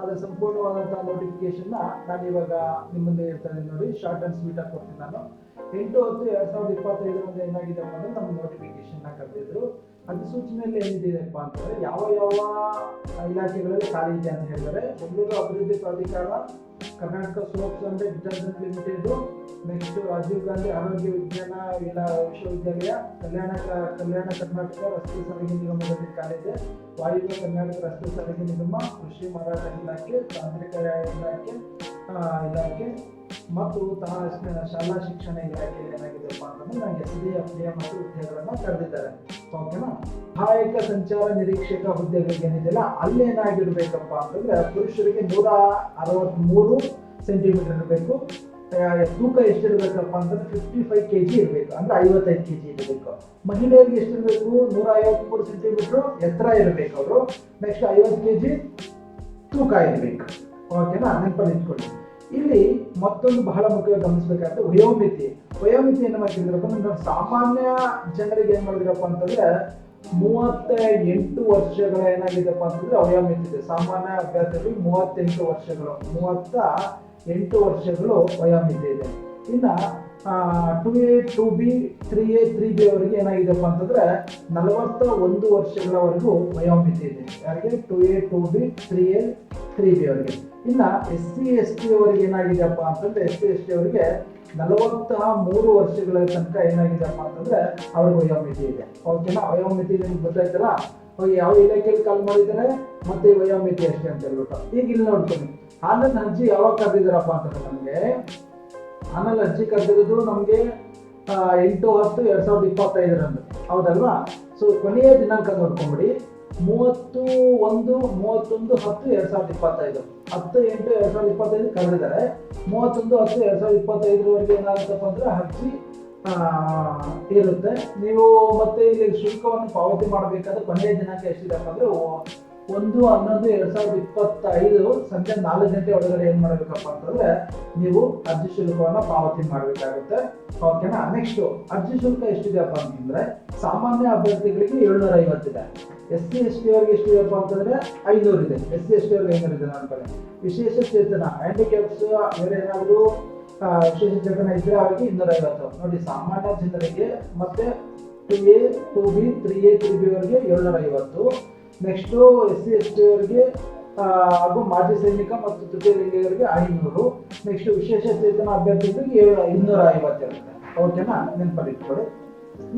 ಅದರ ಸಂಪೂರ್ಣವಾದಂತಹ ನೋಟಿಫಿಕೇಶನ್ ನಾನು ಇವಾಗ ನಿಮ್ಮ ಮುಂದೆ ಇರ್ತಾ ಇದ್ದೀನಿ ನೋಡಿ ಶಾರ್ಟ್ ಅಂಡ್ ಸ್ವೀಟ್ ಆಗಿ ಕೊಡ್ತೀನಿ ನಾನು. ಎಂಟು ಹತ್ತು ಎರಡ್ ಸಾವಿರದ ಇಪ್ಪತ್ತೈದರಿಂದ ಏನಾಗಿದೆ ಅಂತ ನಮ್ಮ ನೋಟಿಫಿಕೇಶನ್ ಕರೆದಿದ್ರು ಅಧಿಸೂಚನೆಯಲ್ಲಿ ಏನಿದೆಯಪ್ಪ ಅಂತಂದ್ರೆ ಯಾವ ಯಾವ ಇಲಾಖೆಗಳಲ್ಲಿ ಖಾಲಿ ಇದೆ ಅಂತ ಹೇಳಿದರೆ, ಬೆಂಗಳೂರು ಅಭಿವೃದ್ಧಿ ಪ್ರಾಧಿಕಾರ, Karnataka soaps and detergent limited, next Rajiv Gandhi ಆರೋಗ್ಯ ವಿಜ್ಞಾನ ವಿಶ್ವವಿದ್ಯಾಲಯ, ಕಲ್ಯಾಣ ಕಲ್ಯಾಣ ಕರ್ನಾಟಕ ರಸ್ತೆ ಸಾರಿಗೆ ನಿಗಮದಲ್ಲಿ ಖಾಲಿ ಇದೆ. ವಾಯುವ್ಯ ಕರ್ನಾಟಕ ರಸ್ತೆ ಸಾರಿಗೆ ನಿಗಮ, ಕೃಷಿ ಮಾರಾಟ ಇಲಾಖೆ, ತಾಂತ್ರಿಕ ಇಲಾಖೆ ಇಲಾಖೆ ಮತ್ತು ತಾ- ಶಾಲಾ ಶಿಕ್ಷಣ ಇಲಾಖೆ ಏನಾಗಿದೆಪ್ಪ ಅಂತಂದ್ರೆ ನನಗೆ ಎಸ್ ಡಿ ಎಫ್ ಡಿ ಮತ್ತು ಹುದ್ದೆಗಳನ್ನು ಕರೆದಿದ್ದಾರೆ. ಓಕೆನಾ ಸಹಾಯಕ ಸಂಚಾರ ನಿರೀಕ್ಷಕ ಹುದ್ದೆಗಳಿಗೆ ಏನಿದೆಯಲ್ಲ, ಅಲ್ಲಿ ಏನಾಗಿರ್ಬೇಕಪ್ಪ ಅಂತಂದ್ರೆ ಪುರುಷರಿಗೆ ನೂರ ಅರವತ್ಮೂರು ಸೆಂಟಿಮೀಟರ್ ಇರಬೇಕು. ತೂಕ ಎಷ್ಟಿರ್ಬೇಕಪ್ಪ ಅಂತಂದ್ರೆ ಫಿಫ್ಟಿ ಫೈವ್ ಕೆ ಜಿ ಇರಬೇಕು, ಅಂದ್ರೆ ಐವತ್ತೈದು ಕೆ ಜಿ ಇರಬೇಕು. ಮಹಿಳೆಯರಿಗೆ ಎಷ್ಟಿರಬೇಕು? ನೂರ ಐವತ್ಮೂರು ಸೆಂಟಿಮೀಟರ್ ಎತ್ತರ ಇರಬೇಕು ಅವರು. ನೆಕ್ಸ್ಟ್ ಐವತ್ತು ಕೆ ಜಿ ತೂಕ ಇರಬೇಕು. ಓಕೆನಾ ನೆನಪಲ್ಲಿ ಇಟ್ಕೊಳ್ಳಿ. ಇಲ್ಲಿ ಮತ್ತೊಂದು ಬಹಳ ಮುಖ್ಯ ಗಮನಿಸಬೇಕಾದ್ರೆ ವಯೋಮಿತಿ. ವಯೋಮಿತಿ ಏನು ಮಾಡ್ತಿದ್ರಪ್ಪ ಅಂದ್ರೆ ಸಾಮಾನ್ಯ ಜನರಿಗೆ ಏನು ಮಾಡಿದ್ರಪ್ಪ ಅಂತಂದ್ರೆ ಮೂವತ್ತ ಎಂಟು ವರ್ಷಗಳ ಏನಾಗಿದೆಪ್ಪ ಅಂತಂದ್ರೆ ವಯೋಮಿತಿ ಇದೆ. ಸಾಮಾನ್ಯ ಅಭ್ಯರ್ಥಿಗಳು ಮೂವತ್ತೆಂಟು ವರ್ಷಗಳು, ಮೂವತ್ತ ಎಂಟು ವರ್ಷಗಳು ವಯೋಮಿತಿ ಇದೆ ಇನ್ನ two A two B three A three B ಅವರಿಗೆ ಏನಾಗಿದೆಪ್ಪ ಅಂತಂದ್ರೆ ನಲವತ್ತ ಒಂದು ವರ್ಷಗಳವರೆಗೂ ವಯೋಮಿತಿ ಇದೆ ಯಾರಿಗೆ? Two A two B three A three B ಅವರಿಗೆ. ಇನ್ನ ಎಸ್ ಸಿ ಎಸ್ ಟಿ ಅವರಿಗೆ ಏನಾಗಿದೆಯಪ್ಪ ಅಂತಂದ್ರೆ ಎಸ್ ಸಿ ಎಸ್ ಟಿ ಅವರಿಗೆ ನಲವತ್ತ ಮೂರು ವರ್ಷಗಳ ತನಕ ಏನಾಗಿದೆಯಪ್ಪ ಅಂತಂದ್ರೆ, ಅವ್ರಿಗೆ ವಯೋಮಿತಿ ಇದೆ ಓಕೆನಾ ವಯೋಮಿತಿ ನಿಮ್ಗೆ ಗೊತ್ತಾಯ್ತಲ್ಲ? ಯಾವ ಇಲಾಖೆಯಲ್ಲಿ ಕಾಲ್ ಮಾಡಿದ್ದಾರೆ? ಮತ್ತೆ ವಯೋಮಿತಿ ಅಷ್ಟೇ ಅಂತ ಹೇಳ್ಬಿಟ್ಟು. ಈಗ ಇಲ್ಲಿ ನೋಡ್ತೀನಿ. ಆನಂದ್ ಅರ್ಜಿ ಯಾವಾಗ ಕರೆದಿದ್ದಾರಪ್ಪ ಅಂತಂದ್ರೆ ನಮಗೆ? ಆನಂದ್ ಅರ್ಜಿ ಕರೆದಿರೋದು ನಮಗೆ ಎಂಟು ಹತ್ತು ಎರಡ್ ಸಾವಿರದ ಇಪ್ಪತ್ತೈದರಂದು ಹೌದಲ್ವಾ? ಸೊ ಕೊನೆಯ ದಿನಾಂಕ ನೋಡ್ಕೊಂಬಿಡಿ. ಮೂವತ್ತು ಒಂದು, ಮೂವತ್ತೊಂದು ಹತ್ತು ಎರಡ್ ಸಾವಿರದ ಇಪ್ಪತ್ತೈದು. ಹತ್ತು, ಎಂಟು, ಎರಡ್ ಸಾವಿರದ ಇಪ್ಪತ್ತೈದು ಕರೆದಿದ್ದಾರೆ. ಮೂವತ್ತೊಂದು, ಹತ್ತು, ಎರಡ್ ಸಾವಿರದ ಇಪ್ಪತ್ತೈದರವರೆಗೆ ಏನಾಗುತ್ತಪ್ಪ ಅಂದ್ರೆ ಅರ್ಜಿ ಇರುತ್ತೆ. ನೀವು ಮತ್ತೆ ಇಲ್ಲಿ ಶುಲ್ಕವನ್ನು ಪಾವತಿ ಮಾಡಬೇಕಾದ್ರೆ ಕೊನೆಯ ದಿನಾಂಕ ಎಷ್ಟಿದೆಪ್ಪ ಅಂದ್ರೆ ಒಂದು, ಹನ್ನೊಂದು, ಎರಡ್ ಸಾವಿರದ ಇಪ್ಪತ್ತೈದು ಸಂಜೆ ನಾಲ್ಕು ಗಂಟೆ ಒಳಗಡೆ ಏನ್ ಮಾಡ್ಬೇಕಪ್ಪ ಅಂತಂದ್ರೆ ನೀವು ಅರ್ಜಿ ಶುಲ್ಕವನ್ನ ಪಾವತಿ ಮಾಡಬೇಕಾಗುತ್ತೆ. ಓಕೆನಾ ನೆಕ್ಸ್ಟ್ ಅರ್ಜಿ ಶುಲ್ಕ ಎಷ್ಟಿದೆಯಪ್ಪ ಅಂತಂದ್ರೆ ಸಾಮಾನ್ಯ ಅಭ್ಯರ್ಥಿಗಳಿಗೆ ಏಳ್ನೂರ ಐವತ್ತಿದೆ. ಎಸ್ ಸಿ, ಎಸ್ ಟಿ ಅವ್ರಿಗೆ ಎಷ್ಟಿದೆಯಪ್ಪ ಅಂತಂದ್ರೆ ಐನೂರು ಇದೆ ಎಸ್ ಸಿ, ಎಸ್ ಟಿ ಅವ್ರಿಗೆ ಐನೂರು ಇದೆ ಕಡೆ ವಿಶೇಷ ಚೇತನ ಹ್ಯಾಂಡಿಕ್ಯಾಪ್ಸ್ ಬೇರೆ ಏನಾದ್ರು ವಿಶೇಷ ಚೇತನ ಇದ್ರೆ ಅವರಿಗೆ ಇನ್ನೂರ ಐವತ್ತು. ನೋಡಿ, ಸಾಮಾನ್ಯ ಜನರಿಗೆ ಮತ್ತೆ two A two B three A three B ಅವರಿಗೆ ಏಳ್ನೂರ ಐವತ್ತು. Next S C S T ಅವರಿಗೆ ಹಾಗೂ ಮಾಜಿ ಸೈನಿಕ ಮತ್ತು ತೃತೀಯ ಲಿಂಗಿಗರಿಗೆ ಐನೂರು. ನೆಕ್ಸ್ಟ್ ವಿಶೇಷ ಚೇತನ ಅಭ್ಯರ್ಥಿಗಳಿಗೆ ಏಳು, ಇನ್ನೂರ ಐವತ್ತಿರುತ್ತೆ ಓಕೆನಾ ನೆನಪಲ್ಲಿ ಇಟ್ಕೊಳ್ಳಿ.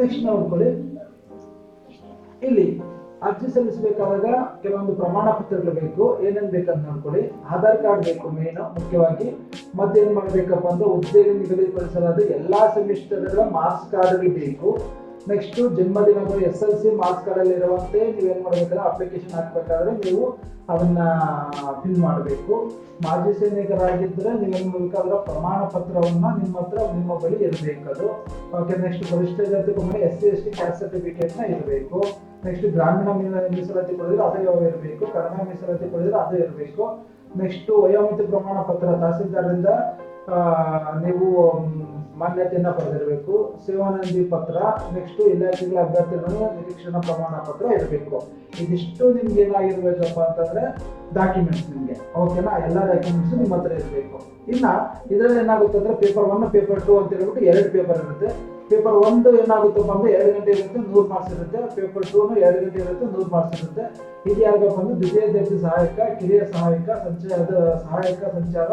ನೆಕ್ಸ್ಟ್ ನೋಡ್ಕೊಳ್ಳಿ. ಇಲ್ಲಿ ಅರ್ಜಿ ಸಲ್ಲಿಸಬೇಕಾದಾಗ ಕೆಲವೊಂದು ಪ್ರಮಾಣ ಪತ್ರಗಳು ಬೇಕು, ಏನೇನು ಬೇಕಂತ ನೋಡ್ಕೊಳ್ಳಿ. ಆಧಾರ್ ಕಾರ್ಡ್ ಬೇಕು ಮೇನ್ ಮುಖ್ಯವಾಗಿ. ಮತ್ತೇನ್ ಮಾಡ್ಬೇಕಪ್ಪ ಅಂದ್ರೆ ಹುದ್ದೆಗೆ ನಿಗದಿಪಡಿಸಲಾದ ಎಲ್ಲಾ ಸೆಮಿಸ್ಟರ್ಗಳ ಮಾರ್ಕ್ಸ್ ಕಾರ್ಡ್ ಬೇಕು. ನೆಕ್ಸ್ಟ್ ಜನ್ಮದಿನಗಳು ಎಸ್ ಎಲ್ ಸಿ ಮಾರ್ಕ್ಸ್ಗಳಲ್ಲಿರುವಂತೆ ನೀವೇನು ಮಾಡ್ಬೇಕಂದ್ರೆ ಅಪ್ಲಿಕೇಶನ್ ಹಾಕ್ಬೇಕಾದ್ರೆ ನೀವು ಅದನ್ನ ಫಿಲ್ ಮಾಡಬೇಕು. ಮಾಜಿ ಸೈನಿಕರಾಗಿದ್ದರೆ ನೀವೇನ್ ಅದರ ಪ್ರಮಾಣ ಪತ್ರವನ್ನು ನಿಮ್ಮ ಹತ್ರ, ನಿಮ್ಮ ಬಳಿ ಇರಬೇಕದು. ಓಕೆ ನೆಕ್ಸ್ಟ್ ಗರಿಷ್ಠ ಜಾತಿ S C, S T caste ಸರ್ಟಿಫಿಕೇಟ್ನ ಇರಬೇಕು. ನೆಕ್ಸ್ಟ್ ಗ್ರಾಮೀಣ ಮೀಸಲಾತಿ ಕೊಡಿದ್ರೆ ಅದೇ ಯಾವ ಇರಬೇಕು. ಕಡಿಮೆ ಮೀಸಲಾತಿ ಕೊಡಿದ್ರೆ ಅದು ಇರಬೇಕು. ನೆಕ್ಸ್ಟ್ ವಯೋಮಿತಿ ಪ್ರಮಾಣ ಪತ್ರ ತಹಸೀಲ್ದಾರರಿಂದ ನೀವು ಮಾನ್ಯತೆಯನ್ನು ಪಡೆದಿರಬೇಕು. ಸೇವಾನಂದಿ ಪತ್ರ ನೆಕ್ಸ್ಟ್ ಇಲಾಖೆಗಳ ಅಭ್ಯರ್ಥಿಗಳು ನಿರೀಕ್ಷಣಾ ಪ್ರಮಾಣ ಪತ್ರ ಇರಬೇಕು. ಇದಿಷ್ಟು ನಿಮ್ಗೆ ಏನಾಗಿರ್ಬೇಕಪ್ಪ ಅಂತಂದ್ರೆ ಡಾಕ್ಯುಮೆಂಟ್ಸ್ ನಿಮಗೆ. ಓಕೆನಾ ಎಲ್ಲ ಡಾಕ್ಯುಮೆಂಟ್ಸ್ ನಿಮ್ಮ ಹತ್ರ ಇರಬೇಕು. ಇನ್ನ ಇದ್ರಲ್ಲಿ ಏನಾಗುತ್ತೆ ಅಂದ್ರೆ ಪೇಪರ್ ಒನ್ ಪೇಪರ್ ಟು ಅಂತ ಹೇಳ್ಬಿಟ್ಟು ಎರಡು ಪೇಪರ್ ಇರುತ್ತೆ. ಪೇಪರ್ ಒಂದು ಏನಾಗುತ್ತಪ್ಪ ಅಂದ್ರೆ ಎರಡು ಗಂಟೆ ಇರುತ್ತೆ, ನೂರು ಮಾರ್ಕ್ಸ್ ಇರುತ್ತೆ. ಪೇಪರ್ ಟೂನು ಎರಡು ಗಂಟೆ ಇರುತ್ತೆ, ನೂರು ಮಾರ್ಕ್ಸ್ ಇರುತ್ತೆ. ಇದು ಯಾರಿಗಪ್ಪ ದ್ವಿತೀಯ ದರ್ಜೆ ಸಹಾಯಕ, ಕಿರಿಯ ಸಹಾಯಕ, ಸಂಚಾರ ಸಹಾಯಕ, ಸಂಚಾರ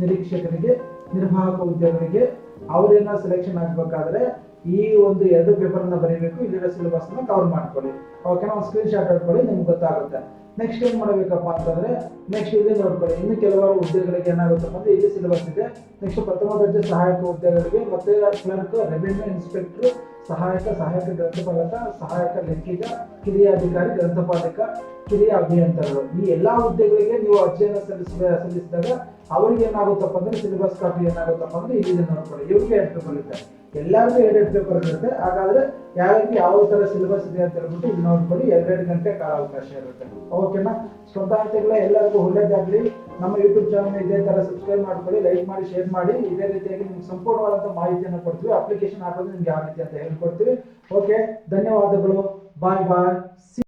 ನಿರೀಕ್ಷಕರಿಗೆ, ನಿರ್ವಾಹಕ ಉದ್ಯೋಗಿಗೆ ಅವರೇನ ಸೆಲೆಕ್ಷನ್ ಆಗ್ಬೇಕಾದ್ರೆ ಈ ಒಂದು ಎರಡು ಪೇಪರ್ ಅನ್ನ ಬರೀಬೇಕು ಇಲ್ಲಿರೋ ಸಿಲೆಬಸ್ ಅನ್ನ ಕವರ್ ಮಾಡ್ಕೊಳ್ಳಿ. ಓಕೆನಾ ಒಂದು ಸ್ಕ್ರೀನ್ ಶಾಟ್ ಹಾಕೊಳ್ಳಿ, ನಿಮ್ಗೆ ಗೊತ್ತಾಗುತ್ತೆ. ನೆಕ್ಸ್ಟ್ ಏನು ಮಾಡಬೇಕಪ್ಪ ಅಂತಂದ್ರೆ ನೆಕ್ಸ್ಟ್ ಇಲ್ಲಿ ನೋಡ್ಕೊಳ್ಳಿ. ಇನ್ನು ಕೆಲವಾರು ಹುದ್ದೆಗಳಿಗೆ ಏನಾಗುತ್ತಪ್ಪ ಅಂದ್ರೆ ಇಲ್ಲಿ ಸಿಲೆಬಸ್ ಇದೆ. ನೆಕ್ಸ್ಟ್ ಪ್ರಥಮ ದರ್ಜೆ ಸಹಾಯಕ ಹುದ್ದೆಗಳಿಗೆ ಮತ್ತೆ ಕ್ಲರ್ಕ್ ರೆವಿನ್ಯೂ ಇನ್ಸ್ಪೆಕ್ಟರ್ ಸಹಾಯಕ ಸಹಾಯಕ ಗ್ರಂಥಪಾಲಕ, ಸಹಾಯಕ ಲೆಕ್ಕಿಗ, ಕಿರಿಯ ಅಧಿಕಾರಿ, ಗ್ರಂಥಪಾಲಕ, ಕಿರಿಯ ಅಭಿಯಂತರರು. ಈ ಎಲ್ಲಾ ಹುದ್ದೆಗಳಿಗೆ ನೀವು ಅರ್ಜಿಯನ್ನು ಸಲ್ಲಿಸಿದ, ಸಲ್ಲಿಸಿದಾಗ ಅವರಿಗೆ ಏನಾಗುತ್ತಪ್ಪ ಅಂದ್ರೆ ಸಿಲೆಬಸ್ ಕಾಪಿ ಏನಾಗುತ್ತಪ್ಪ ಅಂದರೆ ಇಲ್ಲಿ ನೋಡ್ಕೊಳ್ಳಿ. ಇವ್ರಿಗೆ ಎರಡು ಪೇಪರ್ ಇರುತ್ತೆ. ಎಲ್ಲರಿಗೂ ಎರಡೆರಡು ಪೇಪರ್ ಇರುತ್ತೆ. ಹಾಗಾದ್ರೆ ಯಾರಿಗೆ ಯಾವ ಥರ ಸಿಲೆಬಸ್ ಇದೆ ಅಂತ ಹೇಳ್ಬಿಟ್ಟು ಇಲ್ಲಿ ನೋಡ್ಕೊಳ್ಳಿ. ಎರಡೆರಡು ಗಂಟೆ ಕಾಲಾವಕಾಶ ಇರುತ್ತೆ. ಓಕೆನಾ? ಸ್ಪರ್ಧಾರ್ಥಿಗಳ ಎಲ್ಲರಿಗೂ ಒಳ್ಳೇದಾಗ್ಲಿ. ನಮ್ಮ ಯೂಟ್ಯೂಬ್ ಚಾನಲ್ ಇದೇ ತರ ಸಬ್ಸ್ಕ್ರೈಬ್ ಮಾಡ್ಕೊಳ್ಳಿ ಲೈಕ್ ಮಾಡಿ ಶೇರ್ ಮಾಡಿ. ಇದೇ ರೀತಿಯಾಗಿ ನಿಮ್ಗೆ ಸಂಪೂರ್ಣವಾದಂತ ಮಾಹಿತಿಯನ್ನು ಕೊಡ್ತೀವಿ. ಅಪ್ಲಿಕೇಶನ್ ಹಾಕೋದು ನಿಮ್ಗೆ ಯಾವ ರೀತಿ ಅಂತ ಹೇಳ್ಕೊಡ್ತೀವಿ. ಓಕೆ ಧನ್ಯವಾದಗಳು. ಬಾಯ್ ಬಾಯ್